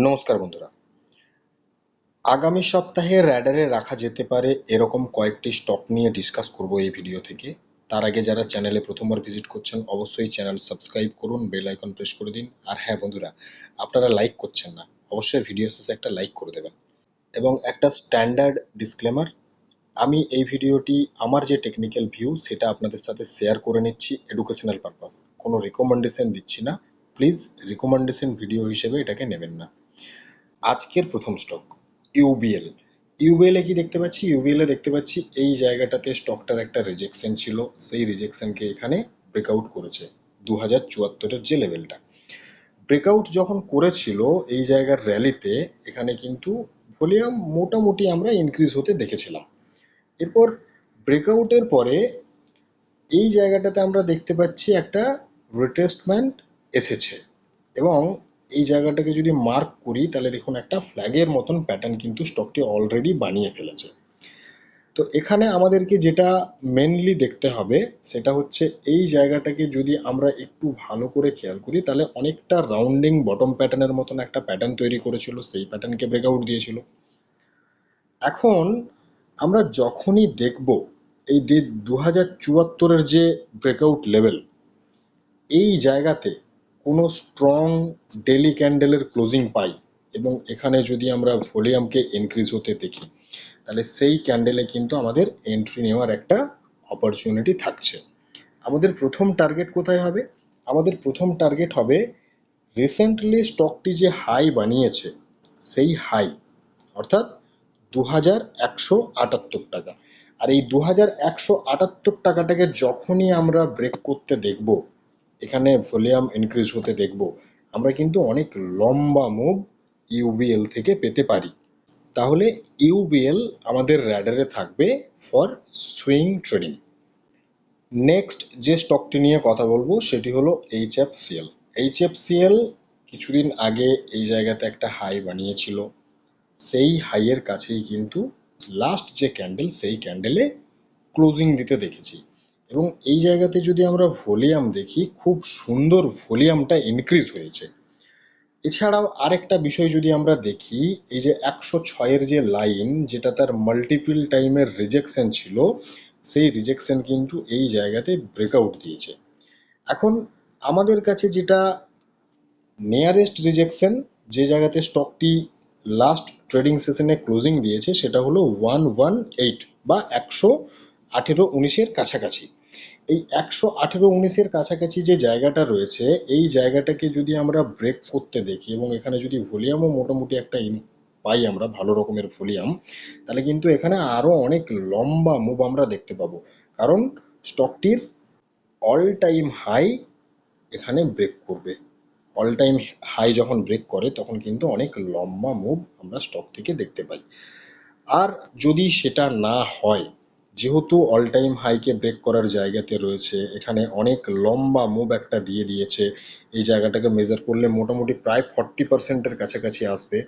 নমস্কার বন্ধুরা। আগামী সপ্তাহে র্যাডারে রাখা যেতে পারে এরকম কয়েকটি স্টক নিয়ে ডিসকাস করব এই ভিডিও থেকে। তার আগে যারা চ্যানেলে প্রথমবার ভিজিট করছেন, অবশ্যই চ্যানেল সাবস্ক্রাইব করুন বেল আইকন প্রেস করে দিন। আর হ্যাঁ বন্ধুরা, আপনারা লাইক করছেন না, অবশ্যই ভিডিও শেষে একটা লাইক করে দেবেন। এবং একটা স্ট্যান্ডার্ড ডিসক্লেমার আমি এই ভিডিওটি আমার যে টেকনিক্যাল ভিউ সেটা আপনাদের সাথে শেয়ার করে নিচ্ছি এডুকেশনাল পারপাস কোনো রিকমেন্ডেশন দিচ্ছি না। প্লিজ রিকমেন্ডেশন ভিডিও হিসেবে এটাকে নেবেন না। আজকের প্রথম স্টক ইউবিএল ইউবিএল কি দেখতে পাচ্ছি? ইউবিএল দেখতে পাচ্ছি এই জায়গাটাতে স্টকটার একটা রিজেকশন ছিল। সেই রিজেকশনকে এখানে ব্রেকআউট করেছে দু হাজার চুয়াত্তরের যে লেভেলটা ব্রেকআউট যখন করেছিল, এই জায়গার র্যালিতে এখানে কিন্তু ভলিউম মোটামুটি আমরা ইনক্রিজ হতে দেখেছিলাম। এরপর ব্রেকআউটের পরে এই জায়গাটাতে আমরা দেখতে পাচ্ছি একটা রিটেস্টমেন্ট এসেছে এবং এই জায়গাটাকে যদি মার্ক করি, তাহলে দেখুন একটা ফ্ল্যাগের মতন প্যাটার্ন কিন্তু স্টকটি অলরেডি বানিয়ে ফেলেছে। তো এখানে আমাদেরকে যেটা মেনলি দেখতে হবে, সেটা হচ্ছে এই জায়গাটাকে যদি আমরা একটু ভালো করে খেয়াল করি, তাহলে অনেকটা রাউন্ডিং বটম প্যাটার্নের মতন একটা প্যাটার্ন তৈরি করেছিল, সেই প্যাটার্নকে ব্রেকআউট দিয়েছিল। এখন আমরা যখনই দেখব এই দু হাজার চুয়াত্তরের যে ব্রেকআউট লেভেল এই জায়গাতে কোনো স্ট্রং ডেলি ক্যান্ডেলের ক্লোজিং পাই এবং এখানে যদি আমরা ভলিউমকে ইনক্রিজ হতে দেখি, তাহলে সেই ক্যান্ডেলে কিন্তু আমাদের এন্ট্রি নেওয়ার একটা অপরচুনিটি থাকছে। আমাদের প্রথম টার্গেট কোথায় হবে? আমাদের প্রথম টার্গেট হবে রিসেন্টলি স্টকটি যে হাই বানিয়েছে, সেই হাই অর্থাৎ দু হাজার একশো আটাত্তর টাকা। আর এই দু হাজার একশো আটাত্তর টাকাটাকে যখনই আমরা ব্রেক করতে দেখব এখানে ভলিউম ইনক্রিজ হতে দেখব। আমরা কিন্তু অনেক লম্বা মুভ ইউভিএল থেকে পেতে পারি। তাহলে ইউবিএল আমাদের র্যাডারে থাকবে ফর সুইং ট্রেডিং নেক্সট যে স্টকটি নিয়ে কথা বলব, সেটি হলো H F CL H F CL কিছুদিন আগে এই জায়গাতে একটা হাই বানিয়েছিল। সেই হাইয়ের কাছেই কিন্তু লাস্ট যে ক্যান্ডেল সেই ক্যান্ডেলে ক্লোজিং দিতে দেখেছি। এবং এই জায়গাতে যদি আমরা ভলিউম দেখি, খুব সুন্দর ভলিউমটা ইনক্রিজ হয়েছে। এছাড়াও আরেকটা বিষয় যদি আমরা দেখি, এই যে একশো ছয়ের যে লাইন যেটা তার মাল্টিপল টাইমের রিজেকশন ছিল, সেই রিজেকশন কিন্তু এই জায়গাতে ব্রেকআউট দিয়েছে। এখন আমাদের কাছে যেটা নিয়ারেস্ট রিজেকশন যে জায়গাতে স্টকটি লাস্ট ট্রেডিং সেশনে ক্লোজিং দিয়েছে, সেটা হলো ওয়ান ওয়ান এইট বা একশো আঠেরো উনিশের কাছাকাছি। এই একশো আঠেরো উনিশের কাছাকাছি যে জায়গাটা রয়েছে, এই জায়গাটাকে যদি আমরা ব্রেক করতে দেখি এবং এখানে যদি ভলিউমও মোটামুটি একটা পাই আমরা, ভালো রকমের ভলিউম তাহলে কিন্তু এখানে আরও অনেক লম্বা মুভ আমরা দেখতে পাবো। কারণ স্টকটির অল টাইম হাই এখানে ব্রেক করবে। অল টাইম হাই যখন ব্রেক করে, তখন কিন্তু অনেক লম্বা মুভ আমরা স্টক থেকে দেখতে পাই। আর যদি সেটা না হয় যেহেতু অল টাইম হাইকে ব্রেক করার জায়গাতে রয়েছে, এখানে অনেক লম্বা মুভ একটা দিয়ে দিয়েছে, এই জায়গাটাকে মেজার করলে মোটামুটি প্রায় ফর্টি পার্সেন্টের কাছাকাছি আসবে।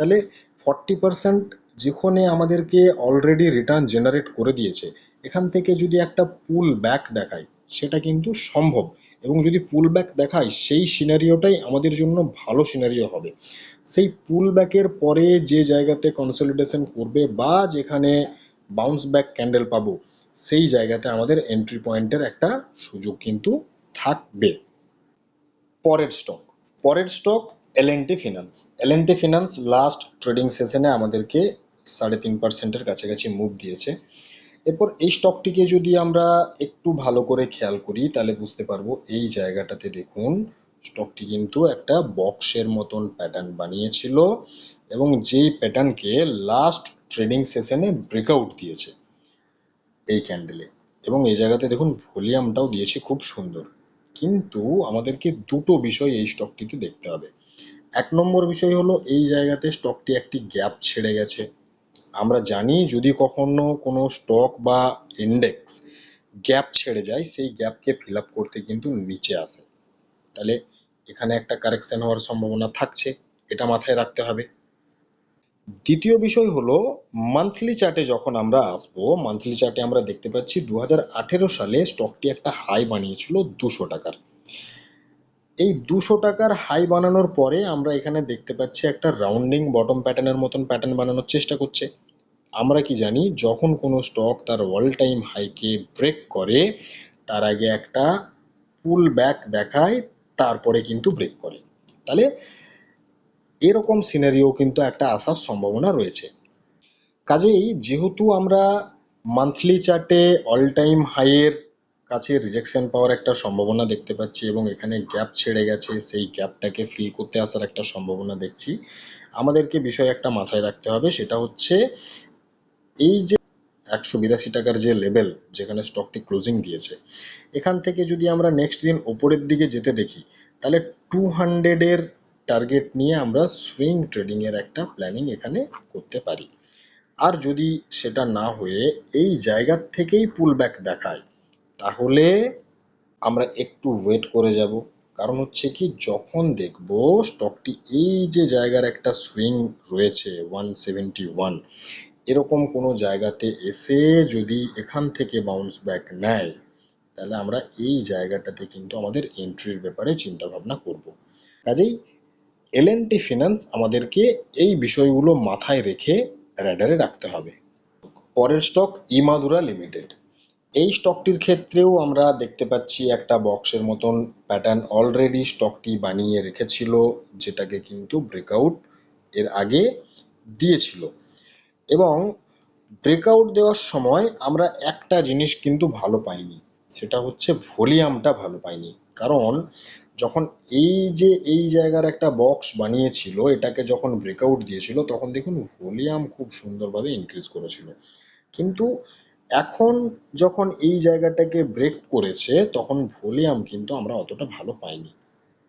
তাহলে ফর্টি পার্সেন্ট যেখানে আমাদেরকে অলরেডি রিটার্ন জেনারেট করে দিয়েছে, এখান থেকে যদি একটা পুল ব্যাক দেখায় সেটা কিন্তু সম্ভব। এবং যদি পুল ব্যাক দেখায় সেই সিনারিওটাই আমাদের জন্য ভালো সিনারিও হবে। সেই পুল ব্যাকের পরে যে জায়গাতে কনসলিডেশন করবে বা যেখানে বাউন্স ব্যাক ক্যান্ডেল পাবো, সেই জায়গাতে আমাদের এন্ট্রি পয়েন্টের একটা সুযোগ কিন্তু থাকবে। পরের স্টক পরের stock LNT finance LNT finance last trading সেশনে আমাদেরকে সাড়ে তিন পার্সেন্টের কাছাকাছি মুভ দিয়েছে। এরপর এই স্টকটিকে যদি আমরা একটু ভালো করে খেয়াল করি, তাহলে বুঝতে পারব এই জায়গাটাতে দেখুন স্টকটি কিন্তু একটা বক্সের মতন প্যাটার্ন বানিয়েছিল এবং যেই প্যাটার্নকে লাস্ট ট্রেডিং সেশনে ব্রেকআউট দিয়েছে এই ক্যান্ডেলে এবং এই জায়গাতে দেখুন ভলিউমটাও দিয়েছে খুব সুন্দর। কিন্তু আমাদেরকে দুটো বিষয় এই স্টকটিতে দেখতে হবে। এক নম্বর বিষয় হলো এই জায়গাতে স্টকটি একটি গ্যাপ ছেড়ে গেছে। আমরা জানি যদি কখনো কোনো স্টক বা ইন্ডেক্স গ্যাপ ছেড়ে যায়, সেই গ্যাপকে ফিল আপ করতে কিন্তু নিচে আসে। তাহলে এখানে একটা কারেকশন হওয়ার সম্ভাবনা থাকছে, এটা মাথায় রাখতে হবে। দ্বিতীয় বিষয় হলো মান্থলি চার্টে যখন আমরা আসব মান্থলি চার্টে আমরা দেখতে পাচ্ছি দু হাজার আঠেরো সালে স্টকটি একটা হাই বানিয়েছিল দুশো টাকার। এই দুশো টাকার হাই বানানোর পরে আমরা এখানে দেখতে পাচ্ছি একটা রাউন্ডিং বটম প্যাটার্নের মতন প্যাটার্ন বানানোর চেষ্টা করছে। আমরা কি জানি, যখন কোনো স্টক তার অল টাইম হাইকে ব্রেক করে, তার আগে একটা পুল ব্যাক দেখায়, তারপরে কিন্তু ব্রেক করে। তাহলে এরকম সিনারিও কিন্তু একটা আসার সম্ভাবনা রয়েছে। কাজেই যেহেতু আমরা মান্থলি চার্টে অল টাইম হাইয়ের কাছে রিজেকশন পাওয়ার একটা সম্ভাবনা দেখতে পাচ্ছি এবং এখানে গ্যাপ ছেড়ে গেছে, সেই গ্যাপটাকে ফিল করতে আসার একটা সম্ভাবনা দেখছি, আমাদেরকে বিষয় একটা মাথায় রাখতে হবে, সেটা হচ্ছে এই যে একশো বিরাশি টাকার যে লেভেল যেখানে স্টকটি ক্লোজিং দিয়েছে, এখান থেকে যদি আমরা নেক্সট দিন ওপরের দিকে যেতে দেখি, তাহলে টু হান্ড্রেডের টার্গেট নিয়ে আমরা সুইং ট্রেডিংয়ের একটা প্ল্যানিং এখানে করতে পারি। আর যদি সেটা না হয়ে এই জায়গার থেকেই পুল ব্যাক দেখায়, তাহলে আমরা একটু ওয়েট করে যাব। কারণ হচ্ছে কি, যখন দেখব স্টকটি এই যে জায়গার একটা সুইং রয়েছে ওয়ান সেভেন্টি ওয়ান এরকম কোনো জায়গাতে এসে যদি এখান থেকে বাউন্স ব্যাক নেয়, তাহলে আমরা এই জায়গাটাতে কিন্তু আমাদের এন্ট্রির ব্যাপারে চিন্তা ভাবনা করব। কাজেই এল ফিনান্স আমাদেরকে এই বিষয়গুলো মাথায় রেখে র্যাডারে রাখতে হবে। পরের স্টক ইমাদুরা লিমিটেড এই স্টকটির ক্ষেত্রেও আমরা দেখতে পাচ্ছি একটা বক্সের মতন প্যাটার্ন অলরেডি স্টকটি বানিয়ে রেখেছিল, যেটাকে কিন্তু ব্রেকআউট এর আগে দিয়েছিল। এবং ব্রেকআউট দেওয়ার সময় আমরা একটা জিনিস কিন্তু ভালো পাইনি, সেটা হচ্ছে ভলিউমটা ভালো পাইনি। কারণ যখন এই যে, এই জায়গার একটা বক্স বানিয়েছিল, এটাকে যখন ব্রেকআউট দিয়েছিল, তখন দেখুন ভলিউম খুব সুন্দরভাবে ইনক্রিজ করেছিল। কিন্তু এখন যখন এই জায়গাটাকে ব্রেক করেছে, তখন ভলিউম কিন্তু আমরা অতটা ভালো পাইনি।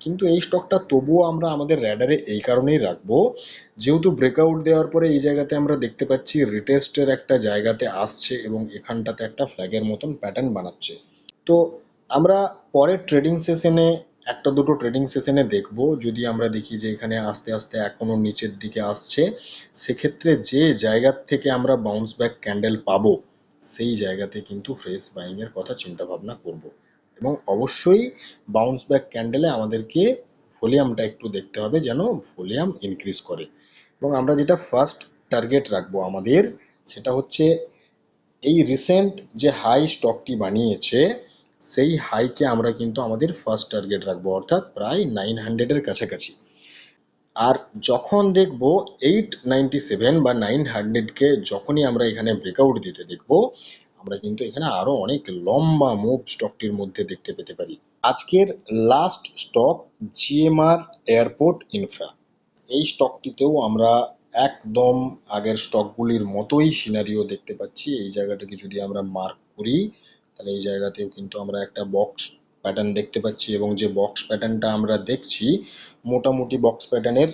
কিন্তু এই স্টকটা তবুও আমরা আমাদের র্যাডারে এই কারণেই রাখব, যেহেতু ব্রেকআউট দেওয়ার পরে এই জায়গাতে আমরা দেখতে পাচ্ছি রিটেস্টের একটা জায়গাতে আসছে এবং এখানটাতে একটা ফ্ল্যাগের মতন প্যাটার্ন বানাচ্ছে। তো আমরা পরের ট্রেডিং সেশনে একটা দুটো ট্রেডিং সেশনে দেখব। যদি আমরা দেখি যে এখানে আস্তে আস্তে এখনও নিচের দিকে আসছে, সেক্ষেত্রে যে জায়গার থেকে আমরা বাউন্স ব্যাক ক্যান্ডেল পাবো, সেই জায়গাতে কিন্তু ফ্রেশ বাইংয়ের কথা চিন্তা ভাবনা করব। এবং অবশ্যই বাউন্স ব্যাক ক্যান্ডেলে আমাদেরকে ভলিউমটা একটু দেখতে হবে যেন ভলিউম ইনক্রিজ করে। এবং আমরা যেটা ফার্স্ট টার্গেট রাখব আমাদের, সেটা হচ্ছে এই রিসেন্ট যে হাই স্টকটি বানিয়েছে সেই হাইকে আমরা কিন্তু আমাদের ফার্স্ট টার্গেট রাখব, অর্থাৎ প্রায় নাইন হান্ড্রেডের কাছাকাছি। আর যখন দেখব এইট নাইনটি সেভেন বা নাইন হান্ড্রেডকে যখনই আমরা এখানে ব্রেকআউট দিতে দেখব, আমরা কিন্তু এখানে আরও অনেক লম্বা মুভ স্টকটির মধ্যে দেখতে পেতে পারি। আজকের last stock GMR airport infra এই স্টকটিতেও আমরা একদম আগের স্টকগুলির মতোই সিনারিও দেখতে পাচ্ছি। এই জায়গাটাকে যদি আমরা মার্ক করি তাহলে এই জায়গাতেও কিন্তু আমরা একটা বক্স প্যাটার্ন দেখতে পাচ্ছি এবং যে বক্স প্যাটার্নটা আমরা দেখছি, মোটামুটি বক্স প্যাটার্নের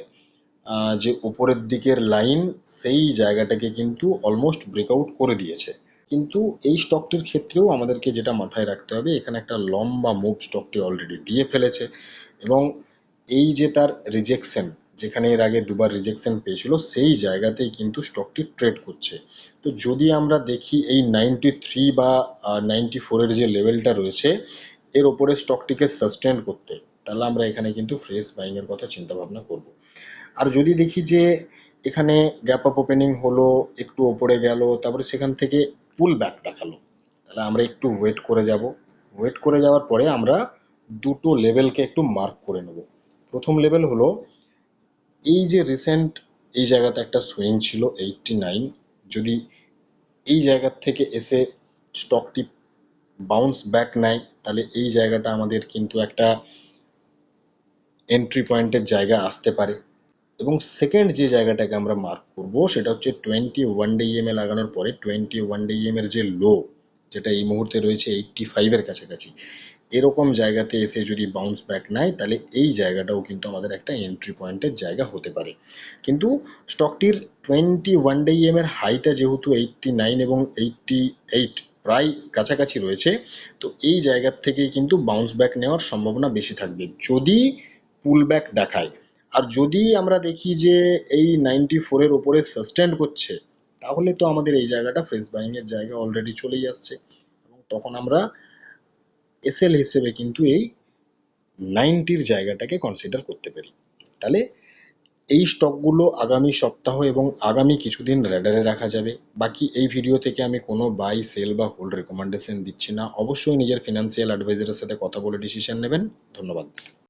যে উপরের দিকের লাইন সেই জায়গাটাকে কিন্তু অলমোস্ট ব্রেকআউট করে দিয়েছে। কিন্তু এই স্টকটির ক্ষেত্রেও আমাদেরকে যেটা মাথায় রাখতে হবে, এখানে একটা লম্বা মুভ স্টকটি অলরেডি দিয়ে ফেলেছে এবং এই যে তার রিজেকশন যেখানে এর আগে দুবার রিজেকশন পেয়েছিল, সেই জায়গাতেই কিন্তু স্টকটি ট্রেড করছে। তো যদি আমরা দেখি এই নাইনটি থ্রি বা নাইনটি ফোরের যে লেভেলটা রয়েছে, এর ওপরে স্টকটিকে সাস্টেন করতে, তাহলে আমরা এখানে কিন্তু ফ্রেশ বাইংয়ের কথা চিন্তা ভাবনা করব। আর যদি দেখি যে এখানে গ্যাপ আপ ওপেনিং হলো, একটু ওপরে গেল, তারপরে সেখান থেকে পুল ব্যাক দেখাল, তাহলে আমরা একটু ওয়েট করে যাব। ওয়েট করে যাওয়ার পরে আমরা দুটো লেভেলকে একটু মার্ক করে নেব। প্রথম লেভেল হলো এই যে রিসেন্ট এই জায়গাতে একটা সুইং ছিল এইটটি নাইন যদি এই জায়গার থেকে এসে স্টকটি বাউন্স ব্যাক নেয়, তাহলে এই জায়গাটা আমাদের কিন্তু একটা এন্ট্রি পয়েন্টের জায়গা আসতে পারে। এবং সেকেন্ড যে জায়গাটাকে আমরা মার্ক করব, সেটা হচ্ছে টোয়েন্টি ওয়ান ডে ইএমএ লাগানোর পরে টোয়েন্টি ওয়ান ডে ইএমএর যে লো যেটা এই মুহূর্তে রয়েছে এইটটি ফাইভের কাছাকাছি এরকম জায়গাতে এসে যদি বাউন্স ব্যাক নেয়, তাহলে এই জায়গাটাও কিন্তু আমাদের একটা এন্ট্রি পয়েন্টের জায়গা হতে পারে। কিন্তু স্টকটির টোয়েন্টি ওয়ান ডে ইএমের হাইটা যেহেতু এইটটি নাইন এবং এইটটি এইট প্রায় কাছাকাছি রয়েছে, তো এই জায়গার থেকেই কিন্তু বাউন্স ব্যাক নেওয়ার সম্ভাবনা বেশি থাকবে। যদি পুল ব্যাক দেখায়, আর যদি আমরা দেখি যে এই নাইনটি ফোরের ওপরে সাস্টেন্ড করছে, তাহলে তো আমাদের এই জায়গাটা ফ্রেশ বাইংয়ের জায়গা অলরেডি চলেই আসছে। এবং তখন আমরা এসএল হিসেবে কিন্তু এই নাইনটির জায়গাটাকে কনসিডার করতে পারি। তাহলে এই স্টকগুলো আগামী সপ্তাহ এবং আগামী কিছুদিন র্যাডারে রাখা যাবে। বাকি এই ভিডিও থেকে আমি কোনো বাই সেল বা হোল্ড রেকমেন্ডেশন দিচ্ছি না। অবশ্যই নিজের ফিনান্সিয়াল অ্যাডভাইজারের সাথে কথা বলে ডিসিশন নেবেন। ধন্যবাদ।